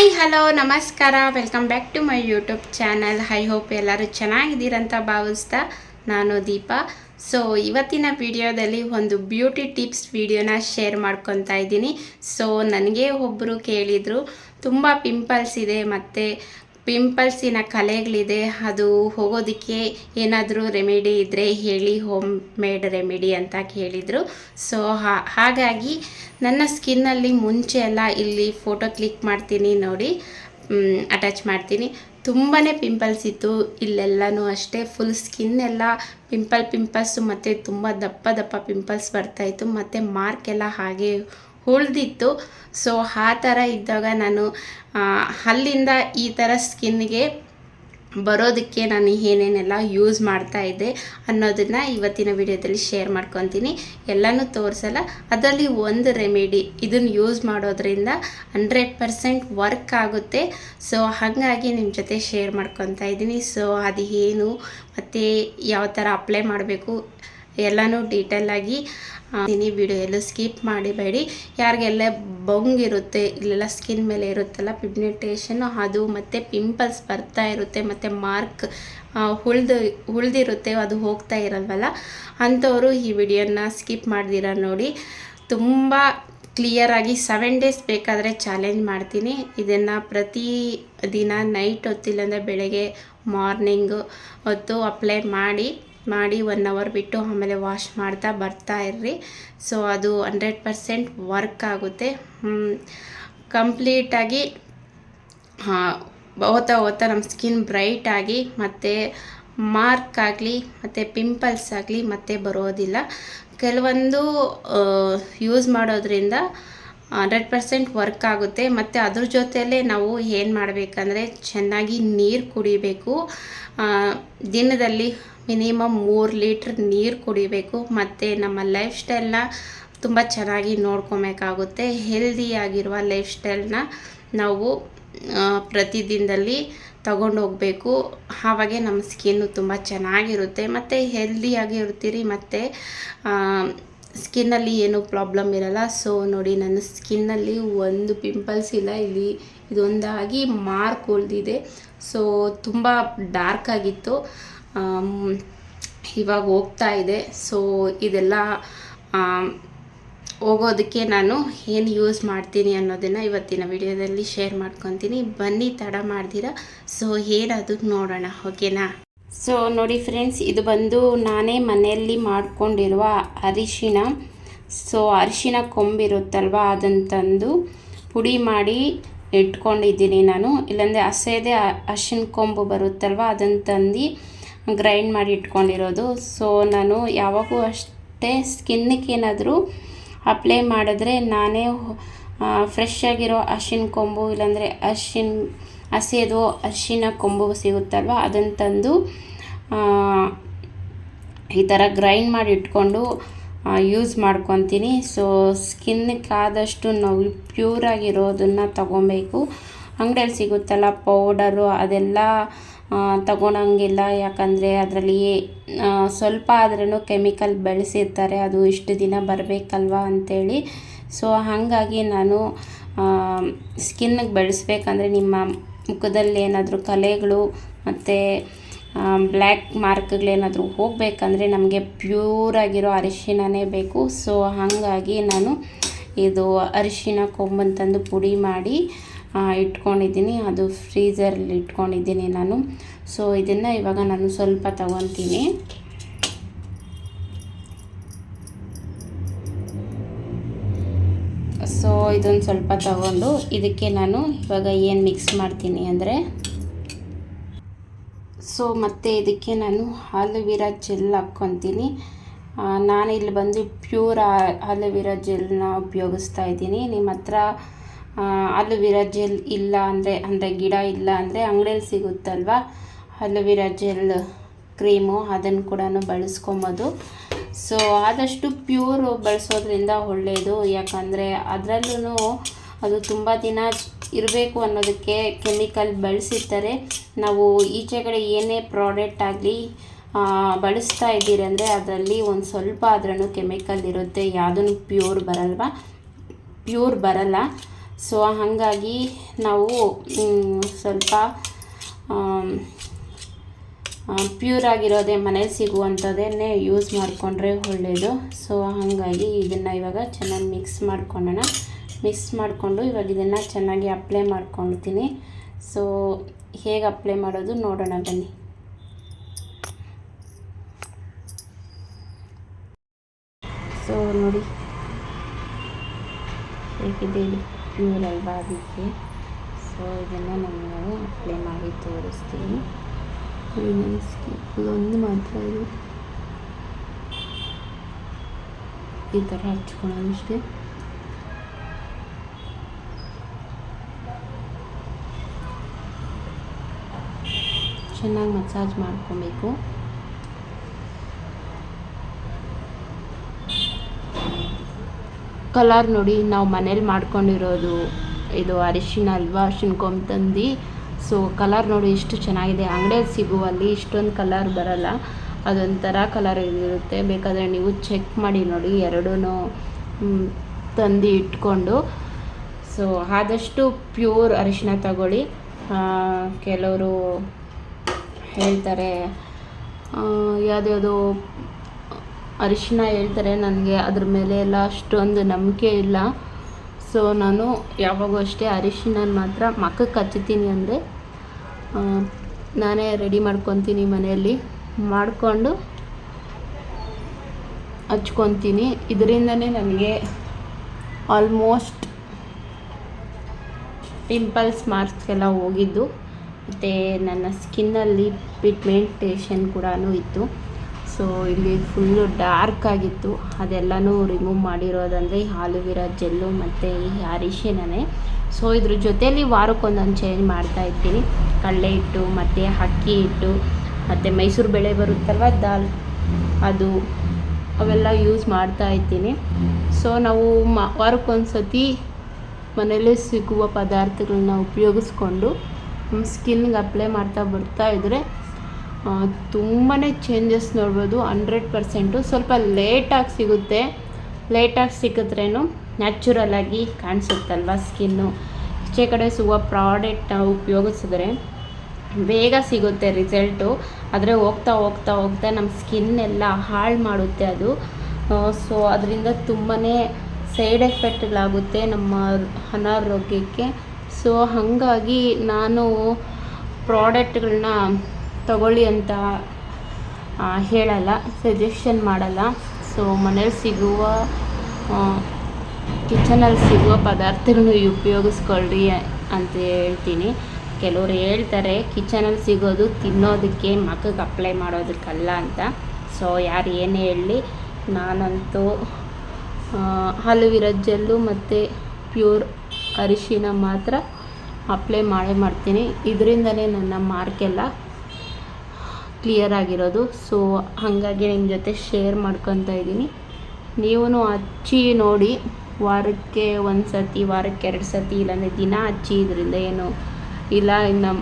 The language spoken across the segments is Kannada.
ಹಾಯ್, ಹಲೋ, ನಮಸ್ಕಾರ. Welcome back to my YouTube channel I hope ಎಲ್ಲರೂ ಚೆನ್ನಾಗಿದ್ದೀರಂತ ಭಾವಿಸ್ತಾ ನಾನು ದೀಪಾ. ಸೊ ಇವತ್ತಿನ ವಿಡಿಯೋದಲ್ಲಿ ಒಂದು ಬ್ಯೂಟಿ ಟಿಪ್ಸ್ ವಿಡಿಯೋನ ಶೇರ್ ಮಾಡ್ಕೊತಾ ಇದ್ದೀನಿ. ಸೊ ನನಗೆ ಒಬ್ಬರು ಕೇಳಿದರು. ತುಂಬ ಪಿಂಪಲ್ಸ್ ಇದೆ, ಮತ್ತು ಪಿಂಪಲ್ಸಿನ ಕಲೆಗಳಿದೆ, ಅದು ಹೋಗೋದಕ್ಕೆ ಏನಾದರೂ ರೆಮಿಡಿ ಇದ್ದರೆ ಹೇಳಿ ಹೋಮ್ ಮೇಡ್ ರೆಮಿಡಿ ಅಂತ ಕೇಳಿದರು. ಸೊ ಹಾಗಾಗಿ ನನ್ನ ಸ್ಕಿನ್ನಲ್ಲಿ ಮುಂಚೆ ಎಲ್ಲ ಇಲ್ಲಿ ಫೋಟೋ ಕ್ಲಿಕ್ ಮಾಡ್ತೀನಿ, ನೋಡಿ ಅಟ್ಯಾಚ್ ಮಾಡ್ತೀನಿ. ತುಂಬಾ ಪಿಂಪಲ್ಸ್ ಇತ್ತು, ಇಲ್ಲೆಲ್ಲನೂ ಅಷ್ಟೇ ಫುಲ್ ಸ್ಕಿನ್ ಎಲ್ಲ ಪಿಂಪಲ್ ಪಿಂಪಲ್ಸು ಮತ್ತು ತುಂಬ ದಪ್ಪ ದಪ್ಪ ಪಿಂಪಲ್ಸ್ ಬರ್ತಾಯಿತ್ತು ಮತ್ತು ಮಾರ್ಕ್ ಎಲ್ಲ ಹಾಗೆ ಉಳ್ದಿತ್ತು. ಸೊ ಆ ಥರ ಇದ್ದಾಗ ನಾನು ಅಲ್ಲಿಂದ ಈ ಥರ ಸ್ಕಿನ್ಗೆ ಬರೋದಕ್ಕೆ ನಾನು ಏನೇನೆಲ್ಲ ಯೂಸ್ ಮಾಡ್ತಾ ಇದ್ದೆ ಅನ್ನೋದನ್ನು ಇವತ್ತಿನ ವಿಡಿಯೋದಲ್ಲಿ ಶೇರ್ ಮಾಡ್ಕೊತೀನಿ. ಎಲ್ಲನೂ ತೋರಿಸಲ್ಲ. ಅದರಲ್ಲಿ ಒಂದು ರೆಮಿಡಿ ಇದನ್ನು ಯೂಸ್ ಮಾಡೋದ್ರಿಂದ ಹಂಡ್ರೆಡ್ ಪರ್ಸೆಂಟ್ ವರ್ಕ್ ಆಗುತ್ತೆ. ಸೊ ಹಾಗಾಗಿ ನಿಮ್ಮ ಜೊತೆ ಶೇರ್ ಮಾಡ್ಕೊತಾ ಇದ್ದೀನಿ. ಸೊ ಅದು ಏನು ಮತ್ತು ಯಾವ ಥರ ಅಪ್ಲೈ ಮಾಡಬೇಕು ಎಲ್ಲನೂ ಡೀಟೇಲಾಗಿ ಈ ವಿಡಿಯೋ ಎಲ್ಲೂ ಸ್ಕಿಪ್ ಮಾಡಿಬೇಡಿ. ಯಾರಿಗೆಲ್ಲ ಬೊಂಗಿರುತ್ತೆ ಇಲ್ಲೆಲ್ಲ ಸ್ಕಿನ್ ಮೇಲೆ ಇರುತ್ತಲ್ಲ ಪಿಗ್ಮೆಂಟೇಷನ್ ಅದು ಮತ್ತು ಪಿಂಪಲ್ಸ್ ಬರ್ತಾ ಇರುತ್ತೆ, ಮತ್ತು ಮಾರ್ಕ್ ಉಳ್ದು, ಉಳ್ದಿರುತ್ತೆ, ಅದು ಹೋಗ್ತಾ ಇರಲ್ವಲ್ಲ? ಅಂಥವರು ಈ ವಿಡಿಯೋನ ಸ್ಕಿಪ್ ಮಾಡ್ದಿರ ನೋಡಿ. ತುಂಬ ಕ್ಲಿಯರಾಗಿ ಸೆವೆನ್ ಡೇಸ್ ಬೇಕಾದರೆ ಚಾಲೆಂಜ್ ಮಾಡ್ತೀನಿ. ಇದನ್ನು ಪ್ರತಿ ದಿನ ನೈಟ್ ಹೊತ್ತಿಲ್ಲಂದರೆ ಬೆಳಗ್ಗೆ ಮಾರ್ನಿಂಗು ಹೊತ್ತು ಅಪ್ಲೈ ಮಾಡಿ. ಮಾಡಿ ಒನ್ ಅವರ್ ಬಿಟ್ಟು ಆಮೇಲೆ ವಾಶ್ ಮಾಡ್ತಾ ಬರ್ತಾ ಇರ್ರಿ. ಸೊ ಅದು ಹಂಡ್ರೆಡ್ ಪರ್ಸೆಂಟ್ ವರ್ಕ್ ಆಗುತ್ತೆ. ಕಂಪ್ಲೀಟಾಗಿ ಓದ್ತಾ ಓದ್ತಾ ನಮ್ಮ ಸ್ಕಿನ್ ಬ್ರೈಟ್ ಆಗಿ ಮತ್ತು ಮಾರ್ಕ್ ಆಗಲಿ, ಮತ್ತು ಪಿಂಪಲ್ಸ್ ಆಗಲಿ ಮತ್ತೆ ಬರೋದಿಲ್ಲ. ಕೆಲವೊಂದು ಯೂಸ್ ಮಾಡೋದ್ರಿಂದ ಹಂಡ್ರೆಡ್ ಪರ್ಸೆಂಟ್ ವರ್ಕ್ ಆಗುತ್ತೆ. ಮತ್ತು ಅದ್ರ ಜೊತೆಯಲ್ಲೇ ನಾವು ಏನು ಮಾಡಬೇಕಂದ್ರೆ, ಚೆನ್ನಾಗಿ ನೀರು ಕುಡಿಬೇಕು. ದಿನದಲ್ಲಿ ಮಿನಿಮಮ್ ಮೂರು ಲೀಟ್ರ್ ನೀರು ಕುಡಿಬೇಕು. ಮತ್ತು ನಮ್ಮ ಲೈಫ್ ಸ್ಟೈಲ್ನ ತುಂಬ ಚೆನ್ನಾಗಿ ನೋಡ್ಕೊಬೇಕಾಗುತ್ತೆ. ಹೆಲ್ದಿಯಾಗಿರುವ ಲೈಫ್ ಸ್ಟೈಲ್ನ ನಾವು ಪ್ರತಿದಿನದಲ್ಲಿ ತಗೊಂಡು ಹೋಗಬೇಕು. ಆವಾಗೆ ನಮ್ಮ ಸ್ಕಿನ್ನು ತುಂಬ ಚೆನ್ನಾಗಿರುತ್ತೆ. ಮತ್ತು ಹೆಲ್ದಿಯಾಗಿ ಇರ್ತೀರಿ. ಮತ್ತು ಸ್ಕಿನ್ನಲ್ಲಿ ಏನೂ ಪ್ರಾಬ್ಲಮ್ ಇರಲ್ಲ. ಸೊ ನೋಡಿ, ನನ್ನ ಸ್ಕಿನ್ನಲ್ಲಿ ಒಂದು ಪಿಂಪಲ್ಸ್ ಇಲ್ಲ. ಇಲ್ಲಿ ಇದೊಂದಾಗಿ ಮಾರ್ಕ್ ಉಳಿದಿದೆ. ಸೊ ತುಂಬ ಡಾರ್ಕ್ ಆಗಿತ್ತು. ಇವಾಗ ಹೋಗ್ತಾ ಇದೆ. ಸೊ ಇದೆಲ್ಲ ಹೋಗೋದಕ್ಕೆ ನಾನು ಏನು ಯೂಸ್ ಮಾಡ್ತೀನಿ ಅನ್ನೋದನ್ನು ಇವತ್ತಿನ ವಿಡಿಯೋದಲ್ಲಿ ಶೇರ್ ಮಾಡ್ಕೊತೀನಿ. ಬನ್ನಿ, ತಡ ಮಾಡ್ದಿರ. ಸೊ ಏನದು ನೋಡೋಣ ಓಕೆನಾ ಸೊ ನೋಡಿ ಫ್ರೆಂಡ್ಸ್ ಇದು ಬಂದು ನಾನೇ ಮನೆಯಲ್ಲಿ ಮಾಡಿಕೊಂಡಿರುವ ಅರಿಶಿನ. ಸೊ ಅರಿಶಿನ ಕೊಂಬಿರುತ್ತಲ್ವ ಅದನ್ನು ತಂದು ಪುಡಿ ಮಾಡಿ ಇಟ್ಕೊಂಡಿದ್ದೀನಿ ನಾನು. ಇಲ್ಲಾಂದರೆ ಹಸೆದೇ ಅರಿಶಿನ ಕೊಂಬು ಬರುತ್ತಲ್ವ ಅದನ್ನು ತಂದು ಗ್ರೈಂಡ್ ಮಾಡಿ ಇಟ್ಕೊಂಡಿರೋದು. ಸೊ ನಾನು ಯಾವಾಗೂ ಅಷ್ಟೇ ಸ್ಕಿನ್ನಿಗೆ ಏನಾದರೂ ಅಪ್ಲೈ ಮಾಡಿದ್ರೆ ನಾನೇ ಫ್ರೆಶ್ ಆಗಿರೋ ಅರ್ಶಿನ ಕೊಂಬು, ಇಲ್ಲಾಂದರೆ ಅರ್ಶಿನ ಹಸಿಯೋದು ಅರ್ಶಿನ ಕೊಂಬು ಸಿಗುತ್ತಲ್ವ ಅದನ್ನು ತಂದು ಈ ಥರ ಗ್ರೈಂಡ್ ಮಾಡಿ ಇಟ್ಕೊಂಡು ಯೂಸ್ ಮಾಡ್ಕೊತೀನಿ. ಸೊ ಸ್ಕಿನ್ಗೆ ಆದಷ್ಟು ನಾವು ಪ್ಯೂರಾಗಿರೋದನ್ನು ತಗೊಬೇಕು. ಅಂಗಡಿಯಲ್ಲಿ ಸಿಗುತ್ತಲ್ಲ ಪೌಡರು ಅದೆಲ್ಲ ತಗೊಳಂಗಿಲ್ಲ ಯಾಕಂದರೆ ಅದರಲ್ಲಿ ಸ್ವಲ್ಪ ಆದ್ರೂ ಕೆಮಿಕಲ್ ಬೆಳೆಸಿರ್ತಾರೆ. ಅದು ಇಷ್ಟು ದಿನ ಬರಬೇಕಲ್ವ ಅಂಥೇಳಿ ಸೊ, ಹಾಗಾಗಿ ನಾನು ಸ್ಕಿನ್ನಿಗೆ ಬೆಳೆಸ್ಬೇಕಂದ್ರೆ ನಿಮ್ಮ ಮುಖದಲ್ಲಿ ಏನಾದರೂ ಕಲೆಗಳು ಮತ್ತು ಬ್ಲ್ಯಾಕ್ ಮಾರ್ಕ್ಗಳೇನಾದರೂ ಹೋಗಬೇಕಂದ್ರೆ ನಮಗೆ ಪ್ಯೂರಾಗಿರೋ ಅರಿಶಿಣನೇ ಬೇಕು. ಸೊ, ಹಾಗಾಗಿ ನಾನು ಇದು ಅರಿಶಿನ, ಕೊಂಬನ್ನು ತಂದು ಪುಡಿ ಮಾಡಿ ಇಟ್ಕೊಂಡಿದ್ದೀನಿ. ಅದು ಫ್ರೀಝರಲ್ಲಿ ಇಟ್ಕೊಂಡಿದ್ದೀನಿ ನಾನು. ಸೊ ಇದನ್ನು ಇವಾಗ ನಾನು ಸ್ವಲ್ಪ ತಗೊತೀನಿ ಸೊ ಇದೊಂದು ಸ್ವಲ್ಪ ತಗೊಂಡು ಇದಕ್ಕೆ ನಾನು ಇವಾಗ ಏನು ಮಿಕ್ಸ್ ಮಾಡ್ತೀನಿ ಅಂದರೆ ಸೊ ಮತ್ತು ಇದಕ್ಕೆ ನಾನು ಹಾಲುವೀರ ಜೆಲ್ ಹಾಕ್ಕೊತೀನಿ. ಇಲ್ಲಿ ಬಂದು ಪ್ಯೂರ್ ಆಲೋವೆರಾ ಜೆಲ್ನ ಉಪಯೋಗಿಸ್ತಾ ಇದ್ದೀನಿ. ನಿಮ್ಮ ಹತ್ರ ಆಲೋವೆರಾ ಜೆಲ್ ಇಲ್ಲ ಅಂದರೆ ಅಂದರೆ ಗಿಡ ಇಲ್ಲ ಅಂದರೆ ಅಂಗಡಿಯಲ್ಲಿ ಸಿಗುತ್ತಲ್ವ? ಆಲೋವೆರಾ ಜೆಲ್ ಕ್ರೀಮು ಅದನ್ನು ಕೂಡ ಬಳಸ್ಕೊಬೋದು. ಸೊ ಆದಷ್ಟು ಪ್ಯೂರ್ ಬಳಸೋದ್ರಿಂದ ಒಳ್ಳೆಯದು ಯಾಕಂದರೆ ಅದರಲ್ಲೂ ಅದು ತುಂಬ ದಿನ ಇರಬೇಕು ಅನ್ನೋದಕ್ಕೆ ಕೆಮಿಕಲ್ ಬಳಸಿರ್ತಾರೆ. ನಾವು ಈಚೆಗಡೆ ಏನೇ ಪ್ರಾಡಕ್ಟ್ ಆಗಲಿ ಬಳಸ್ತಾ ಇದ್ದೀರಿ ಅಂದರೆ ಅದರಲ್ಲಿ ಒಂದು ಸ್ವಲ್ಪ ಆದ್ರೂ ಕೆಮಿಕಲ್ ಇರುತ್ತೆ. ಯಾವುದೂ ಪ್ಯೂರ್ ಬರಲ್ವ? ಪ್ಯೂರ್ ಬರಲ್ಲ. ಸೊ ಹಾಗಾಗಿ ನಾವು ಸ್ವಲ್ಪ ಪ್ಯೂರ್ ಆಗಿರೋದೇ ಮನೇಲಿ ಸಿಗುವಂಥದ್ದನ್ನೇ ಯೂಸ್ ಮಾಡಿಕೊಂಡ್ರೆ ಒಳ್ಳೆಯದು ಸೊ ಹಾಗಾಗಿ ಇದನ್ನು ಇವಾಗ ಚೆನ್ನಾಗಿ ಮಿಕ್ಸ್ ಮಾಡ್ಕೊಳ್ಳೋಣ ಮಿಕ್ಸ್ ಮಾಡಿಕೊಂಡು ಇವಾಗ ಇದನ್ನು ಚೆನ್ನಾಗಿ ಅಪ್ಲೈ ಮಾಡ್ಕೊಳ್ತೀನಿ ಸೊ ಹೇಗೆ ಅಪ್ಲೈ ಮಾಡೋದು ನೋಡೋಣ ಬನ್ನಿ. ಸೊ ನೋಡಿ, ಹೇಗಿದೆ ಅಲ್ವಾ ಅದಕ್ಕೆ ಸೊ ಇದನ್ನು ನಾನು ಅಪ್ಲೈ ಮಾಡಿ ತೋರಿಸ್ತೀನಿ. ಒಂದು ಮಾತ್ರ ಇದು. ಈ ಥರ ಹಚ್ಕೊಳ್ಳೋದು ಅಷ್ಟೇ. ಚೆನ್ನಾಗಿ ಮಸಾಜ್ ಮಾಡ್ಕೊಬೇಕು. ಕಲರ್ ನೋಡಿ ನಾವು ಮನೇಲಿ ಮಾಡ್ಕೊಂಡಿರೋದು. ಇದು ಅರಿಶಿನ ಅಲ್ವಾ ಅರಿಶಿನ ತಂದು. ಸೊ ಕಲರ್ ನೋಡಿ ಎಷ್ಟು ಚೆನ್ನಾಗಿದೆ. ಅಂಗಡಿಯಲ್ಲಿ ಸಿಗುವಲ್ಲಿ ಇಷ್ಟೊಂದು ಕಲರ್ ಬರಲ್ಲ. ಅದೊಂಥರ ಕಲರ್ ಇರುತ್ತೆ. ಬೇಕಾದರೆ ನೀವು ಚೆಕ್ ಮಾಡಿ ನೋಡಿ ಎರಡೂ ತಂದು ಇಟ್ಕೊಂಡು. ಸೊ ಆದಷ್ಟು ಪ್ಯೂರ್ ಅರಿಶಿನ ತಗೊಳ್ಳಿ. ಕೆಲವರು ಹೇಳ್ತಾರೆ ಯಾವ್ದ್ಯಾವುದೋ ಅರಿಶಿನ ಹೇಳ್ತಾರೆ ನನಗೆ, ಅದ್ರ ಮೇಲೆ ಎಲ್ಲ ಅಷ್ಟೊಂದು ನಂಬಿಕೆ ಇಲ್ಲ. ಸೊ ನಾನು ಯಾವಾಗೂ ಅಷ್ಟೇ ಅರಿಶಿನ ಮಾತ್ರ ಮಕ್ಕಕ್ಕೆ ಹಚ್ಚುತ್ತೀನಿ ಅಂದರೆ ನಾನೇ ರೆಡಿ ಮಾಡ್ಕೊತೀನಿ ಮನೆಯಲ್ಲಿ. ಮಾಡಿಕೊಂಡು ಹಚ್ಕೊತೀನಿ. ಇದರಿಂದನೇ ನನಗೆ ಆಲ್ಮೋಸ್ಟ್ ಪಿಂಪಲ್ಸ್ ಮಾರ್ಕ್ಸ್ ಎಲ್ಲ ಹೋಗಿದ್ದು. ಮತ್ತು ನನ್ನ ಸ್ಕಿನ್ನಲ್ಲಿ ಪಿಗ್ಮೆಂಟೇಷನ್ ಕೂಡ ಇತ್ತು. ಸೊ ಇಲ್ಲಿ ಫುಲ್ಲು ಡಾರ್ಕ್ ಆಗಿತ್ತು. ಅದೆಲ್ಲನೂ ರಿಮೂವ್ ಮಾಡಿರೋದಂದರೆ ಈ ಆಲುವಿರಾ ಜೆಲ್ಲು ಮತ್ತು ಈ ಅರಿಶಿನೇ ಸೊ ಇದ್ರ ಜೊತೆಯಲ್ಲಿ ವಾರಕ್ಕೊಂದೊಂದು ಚೇಂಜ್ ಮಾಡ್ತಾ ಇರ್ತೀನಿ. ಕಡಲೆ ಹಿಟ್ಟು, ಮತ್ತು ಅಕ್ಕಿ ಹಿಟ್ಟು, ಮತ್ತು ಮೈಸೂರು ಬೆಳೆ ಬರುತ್ತಲ್ವ, ದಾಲ್. ಅದು ಅವೆಲ್ಲ ಯೂಸ್ ಮಾಡ್ತಾ ಇರ್ತೀನಿ. ಸೊ ನಾವು ಮ, ವಾರಕ್ಕೊಂದ್ಸತಿ ಮನೇಲಿ ಸಿಗುವ ಪದಾರ್ಥಗಳನ್ನ ಉಪಯೋಗಿಸ್ಕೊಂಡು, ನಮ್ಮ ಸ್ಕಿನ್ಗೆ ಅಪ್ಲೈ ಮಾಡ್ತಾ ಬರ್ತಾ ಇದ್ದರೆ ತುಂಬಾ ಚೇಂಜಸ್ ನೋಡ್ಬೋದು ಹಂಡ್ರೆಡ್ ಪರ್ಸೆಂಟು ಸ್ವಲ್ಪ ಲೇಟಾಗಿ ಸಿಗುತ್ತೆ. ಲೇಟಾಗಿ ಸಿಕ್ಕಿದ್ರೇನು ನ್ಯಾಚುರಲಾಗಿ ಕಾಣಿಸುತ್ತಲ್ವ ಸ್ಕಿನ್ನು ಈಚೆ ಕಡೆ ಸಿಗುವ ಪ್ರಾಡಕ್ಟ್ ಉಪಯೋಗಿಸಿದ್ರೆ ಬೇಗ ಸಿಗುತ್ತೆ ರಿಸಲ್ಟು ಆದರೆ ಹೋಗ್ತಾ ಹೋಗ್ತಾ ಹೋಗ್ತಾ ನಮ್ಮ ಸ್ಕಿನ್ನೆಲ್ಲ ಹಾಳು ಮಾಡುತ್ತೆ ಅದು. ಸೊ ಅದರಿಂದ ತುಂಬಾ ಸೈಡ್ ಎಫೆಕ್ಟ್ಗಳಾಗುತ್ತೆ ನಮ್ಮ ಅನಾರೋಗ್ಯಕ್ಕೆ. ಸೊ ಹಾಗಾಗಿ ನಾನು ಪ್ರಾಡಕ್ಟ್ಗಳನ್ನ ತಗೊಳ್ಳಿ ಅಂತ ಹೇಳಲ್ಲ ಸಜೆಷನ್ ಮಾಡಲ್ಲ. ಸೊ ಮನೇಲಿ ಸಿಗುವ ಕಿಚನಲ್ಲಿ ಸಿಗುವ ಪದಾರ್ಥಗಳನ್ನ ಉಪಯೋಗಿಸ್ಕೊಳ್ರಿ ಅಂತ ಹೇಳ್ತೀನಿ. ಕೆಲವರು ಹೇಳ್ತಾರೆ ಕಿಚನಲ್ಲಿ ಸಿಗೋದು ತಿನ್ನೋದಕ್ಕೆ ಮಕ್ಕಳಿಗೆ ಅಪ್ಲೈ ಮಾಡೋದಕ್ಕಲ್ಲ ಅಂತ. ಸೊ ಯಾರು ಏನೇ ಹೇಳಲಿ ನಾನಂತೂ ಆಲುವಿರಾ ಜೆಲ್ಲು ಮತ್ತು ಪ್ಯೂರ್ ಅರಿಶಿನ ಮಾತ್ರ ಅಪ್ಲೈ ಮಾಡೇ ಮಾಡ್ತೀನಿ. ಇದರಿಂದಲೇ ನನ್ನ ಮಾರ್ಕೆಲ್ಲ ಕ್ಲಿಯರ್ ಆಗಿರೋದು. ಸೊ ಹಾಗಾಗಿ ನಿಮ್ಮ ಜೊತೆ ಶೇರ್ ಮಾಡ್ಕೊತಾ ಇದ್ದೀನಿ. ನೀವು ಹಚ್ಚಿ ನೋಡಿ, ವಾರಕ್ಕೆ ಒಂದು ಸತಿ ವಾರಕ್ಕೆ ಎರಡು ಸತಿ, ಇಲ್ಲಾಂದರೆ ದಿನ ಹಚ್ಚಿ ಇದರಿಂದ ಏನು ಇಲ್ಲ, ಇನ್ನು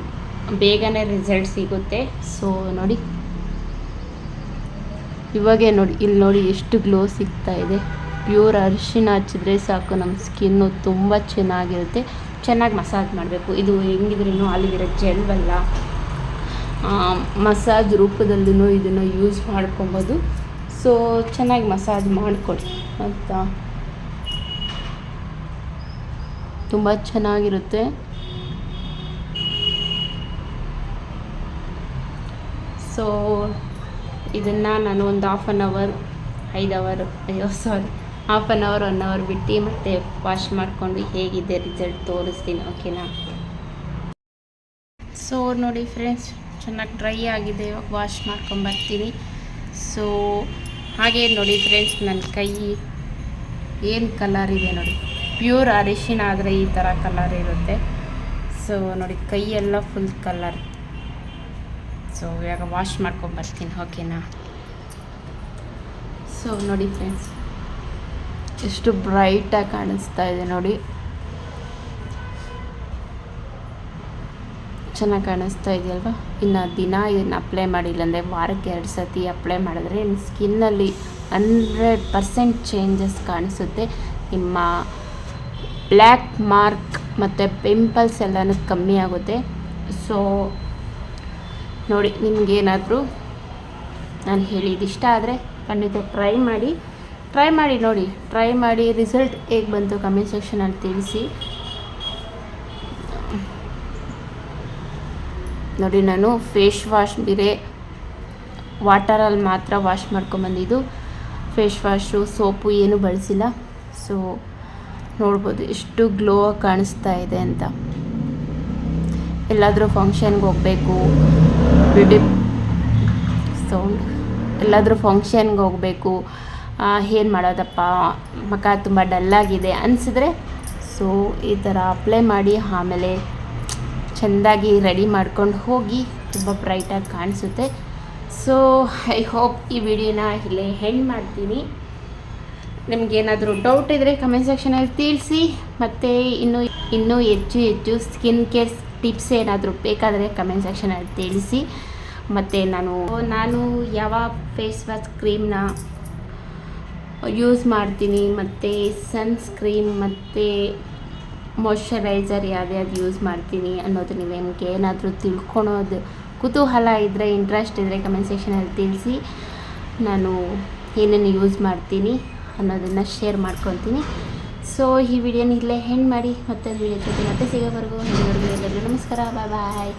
ಬೇಗನೆ ರಿಸಲ್ಟ್ ಸಿಗುತ್ತೆ. ಸೊ ನೋಡಿ. ಇವಾಗೇ ನೋಡಿ ಇಲ್ಲಿ ನೋಡಿ ಎಷ್ಟು ಗ್ಲೋ ಸಿಗ್ತಾ ಇದೆ. ಪ್ಯೂರ್ ಅರಿಶಿನ ಹಚ್ಚಿದ್ರೆ ಸಾಕು ನಮ್ಮ ಸ್ಕಿನ್ನು ತುಂಬ ಚೆನ್ನಾಗಿರುತ್ತೆ. ಚೆನ್ನಾಗಿ ಮಸಾಜ್ ಮಾಡಬೇಕು. ಇದು ಹೆಂಗಿದ್ರೂ ಅಲ್ಲಿಗಿರೋ ಜೆಲ್ವಲ್ಲ ಮಸಾಜ್ ರೂಪದಲ್ಲೂ ಇದನ್ನು ಯೂಸ್ ಮಾಡ್ಕೊಬೋದು. ಸೊ ಚೆನ್ನಾಗಿ ಮಸಾಜ್ ಮಾಡಿಕೊಡಿ. ಅಂತ ತುಂಬ ಚೆನ್ನಾಗಿರುತ್ತೆ. ಸೊ ಇದನ್ನು ನಾನು ಒಂದು ಹಾಫ್ ಆನ್ ಅವರ್ ಐದು ಅವರ್ ಅಯ್ಯೋ sorry half an hour one hour ಬಿಟ್ಟು ಮತ್ತೆ ವಾಶ್ ಮಾಡಿಕೊಂಡು ಹೇಗಿದೆ ರಿಸಲ್ಟ್ ತೋರಿಸ್ತೀನಿ ಓಕೆನಾ ಸೊ ನೋಡಿ ಫ್ರೆಂಡ್ಸ್ ಚೆನ್ನಾಗಿ ಡ್ರೈ ಆಗಿದೆ ಇವಾಗ ವಾಶ್ ಮಾಡ್ಕೊಂಬರ್ತೀನಿ ಸೊ ಹಾಗೆ ನೋಡಿ ಫ್ರೆಂಡ್ಸ್ ನನ್ನ ಕೈ ಏನು ಕಲರ್ ಇದೆ ನೋಡಿ. ಪ್ಯೂರ್ ಅರಿಶಿನ ಆದರೆ ಈ ಥರ ಕಲರ್ ಇರುತ್ತೆ. ಸೊ ನೋಡಿ ಕೈಯೆಲ್ಲ ಫುಲ್ ಕಲರ್ ಸೊ ಇವಾಗ ವಾಶ್ ಮಾಡ್ಕೊಂಬರ್ತೀನಿ ಓಕೆನಾ ಸೊ ನೋಡಿ ಫ್ರೆಂಡ್ಸ್ ಎಷ್ಟು ಬ್ರೈಟಾಗಿ ಕಾಣಿಸ್ತಾ ಇದೆ ನೋಡಿ. ಚೆನ್ನಾಗಿ ಕಾಣಿಸ್ತಾ ಇದೆಯಲ್ವಾ? ಇನ್ನು ದಿನ ಇದನ್ನು ಅಪ್ಲೈ ಮಾಡಿಲ್ಲ ಅಂದರೆ ವಾರಕ್ಕೆ ಎರಡು ಸತಿ ಅಪ್ಲೈ ಮಾಡಿದ್ರೆ ನಿಮ್ಮ ಸ್ಕಿನ್ನಲ್ಲಿ ಹಂಡ್ರೆಡ್ ಪರ್ಸೆಂಟ್ ಚೇಂಜಸ್ ಕಾಣಿಸುತ್ತೆ. ನಿಮ್ಮ ಬ್ಲ್ಯಾಕ್ ಮಾರ್ಕ್ ಮತ್ತು ಪಿಂಪಲ್ಸ್ ಎಲ್ಲನೂ ಕಮ್ಮಿ ಆಗುತ್ತೆ. ಸೊ ನೋಡಿ ನಿಮಗೇನಾದರೂ ನಾನು ಹೇಳಿದ್ದು ಇಷ್ಟ ಆದರೆ ಖಂಡಿತ ಟ್ರೈ ಮಾಡಿ. ಟ್ರೈ ಮಾಡಿ ನೋಡಿ ಟ್ರೈ ಮಾಡಿ ರಿಸಲ್ಟ್ ಹೇಗೆ ಬಂತು ಕಮೆಂಟ್ ಸೆಕ್ಷನಲ್ಲಿ ತಿಳಿಸಿ. ನೋಡಿ, ನಾನು ಫೇಸ್ ವಾಶ್ ಬೇರೆ ವಾಟರಲ್ಲಿ ಮಾತ್ರ ವಾಶ್ ಮಾಡ್ಕೊಂಬಂದಿದ್ದು ಫೇಸ್ ವಾಶು ಸೋಪು ಏನೂ ಬಳಸಿಲ್ಲ. ಸೊ ನೋಡ್ಬೋದು ಎಷ್ಟು ಗ್ಲೋ ಕಾಣಿಸ್ತಾ ಇದೆ ಅಂತ. ಎಲ್ಲಾದರೂ ಫಂಕ್ಷನ್ಗೆ ಹೋಗಬೇಕು. ಬ್ಯೂಟಿ ಸೌಂಡ್ ಎಲ್ಲಾದರೂ ಫಂಕ್ಷನ್ಗೆ ಹೋಗಬೇಕು. ಏನು ಮಾಡೋದಪ್ಪ? ಮುಖ ತುಂಬ ಡಲ್ಲಾಗಿದೆ ಅನಿಸಿದ್ರೆ ಸೊ ಈ ಥರ ಅಪ್ಲೈ ಮಾಡಿ ಆಮೇಲೆ ಚೆಂದಾಗಿ ರೆಡಿ ಮಾಡ್ಕೊಂಡು ಹೋಗಿ ತುಂಬ ಬ್ರೈಟಾಗಿ ಕಾಣಿಸುತ್ತೆ. ಸೊ ಐ ಹೋಪ್ ಈ ವಿಡಿಯೋನ ಇಲ್ಲೇ ಹೆಂಡ್ ಮಾಡ್ತೀನಿ. ನಿಮಗೇನಾದರೂ ಡೌಟ್ ಇದ್ದರೆ ಕಮೆಂಟ್ ಸೆಕ್ಷನಲ್ಲಿ ತಿಳಿಸಿ. ಮತ್ತು ಇನ್ನೂ ಇನ್ನೂ ಹೆಚ್ಚು ಹೆಚ್ಚು ಸ್ಕಿನ್ ಕೇರ್ ಟಿಪ್ಸ್ ಏನಾದರೂ ಬೇಕಾದರೆ ಕಮೆಂಟ್ ಸೆಕ್ಷನಲ್ಲಿ ತಿಳಿಸಿ. ಮತ್ತು ನಾನು ನಾನು ಯಾವ ಫೇಸ್ ವಾಶ್ ಕ್ರೀಮ್ನ ಯೂಸ್ ಮಾಡ್ತೀನಿ, ಮತ್ತು ಸನ್ಸ್ಕ್ರೀಮ್ ಮತ್ತು ಮಾಯ್ಶ್ಚರೈಸರ್ ಯಾವ್ಯಾವ್ದು ಯೂಸ್ ಮಾಡ್ತೀನಿ ಅನ್ನೋದು ನಿಮಗೆ ಏನಾದರೂ ತಿಳ್ಕೊಳೋದು. ಕುತೂಹಲ ಇದ್ದರೆ ಇಂಟ್ರೆಸ್ಟ್ ಇದ್ದರೆ ಕಮೆಂಟ್ ಸೆಕ್ಷನಲ್ಲಿ ತಿಳಿಸಿ. ನಾನು ಏನೇನು ಯೂಸ್ ಮಾಡ್ತೀನಿ ಅನ್ನೋದನ್ನು ಶೇರ್ ಮಾಡ್ಕೊತೀನಿ. ಸೊ ಈ ವಿಡಿಯೋನ ಇಲ್ಲೇ ಹೆಣ್ಣು ಮಾಡಿ. ಮತ್ತೊಂದು ವಿಡಿಯೋ ಜೊತೆ ಮತ್ತೆ ಸಿಗೋವರೆಗೂ. ಎಲ್ಲರಿಗೂ ಎಲ್ಲರಿಗೂ ನಮಸ್ಕಾರ. ಬಾಯ್ ಬಾಯ್